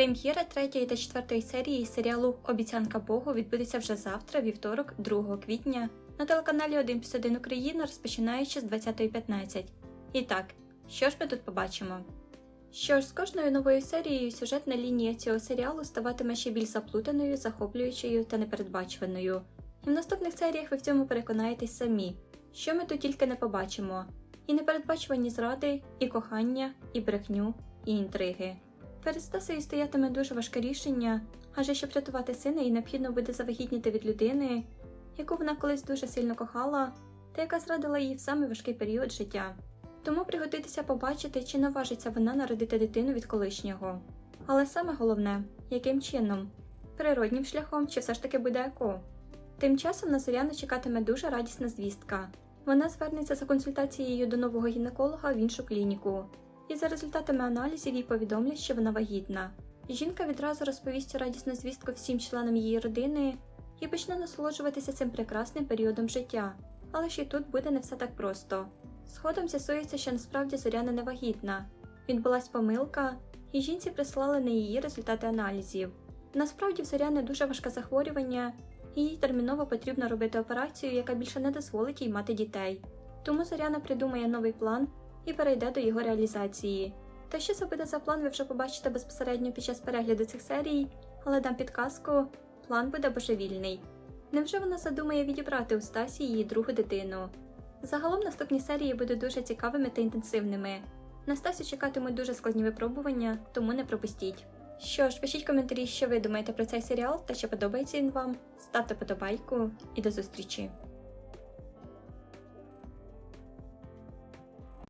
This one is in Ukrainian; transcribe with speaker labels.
Speaker 1: Прем'єра третьої та четвертої серії серіалу Обіцянка Богу відбудеться вже завтра, вівторок, 2 квітня, на телеканалі 1 плюс 1 Україна, розпочинаючи з 20.15. І так, що ж ми тут побачимо? Що ж, з кожною новою серією сюжетна лінія цього серіалу ставатиме ще більш заплутаною, захоплюючою та непередбачуваною. І в наступних серіях ви в цьому переконаєтесь самі, що ми тут тільки не побачимо: і непередбачувані зради, і кохання, і брехню, і інтриги. Перед Стасею стоятиме дуже важке рішення, адже щоб рятувати сина, їй необхідно буде завагітніти від людини, яку вона колись дуже сильно кохала, та яка зрадила її в самий важкий період життя. Тому пригодитися побачити, чи наважиться вона народити дитину від колишнього. Але саме головне, яким чином? Природнім шляхом чи все ж таки буде еко? Тим часом на Зоряну чекатиме дуже радісна звістка. Вона звернеться за консультацією до нового гінеколога в іншу клініку, і за результатами аналізів їй повідомлять, що вона вагітна. Жінка відразу розповість радісну звістку всім членам її родини і почне насолоджуватися цим прекрасним періодом життя. Але ж і тут буде не все так просто. Згодом з'ясується, що насправді Зоряна не вагітна. Відбулась помилка, і жінці прислали на її результати аналізів. Насправді в Зоряни дуже важке захворювання, і їй терміново потрібно робити операцію, яка більше не дозволить їй мати дітей. Тому Зоряна придумає новий план і перейде до його реалізації. Та що буде за план, ви вже побачите безпосередньо під час перегляду цих серій, але дам підказку: план буде божевільний. Невже вона задумає відібрати у Стасі її другу дитину? Загалом наступні серії будуть дуже цікавими та інтенсивними. На Стасю чекатимуть дуже складні випробування, тому не пропустіть. Що ж, пишіть коментарі, що ви думаєте про цей серіал та чи подобається він вам. Ставте подобайку і до зустрічі!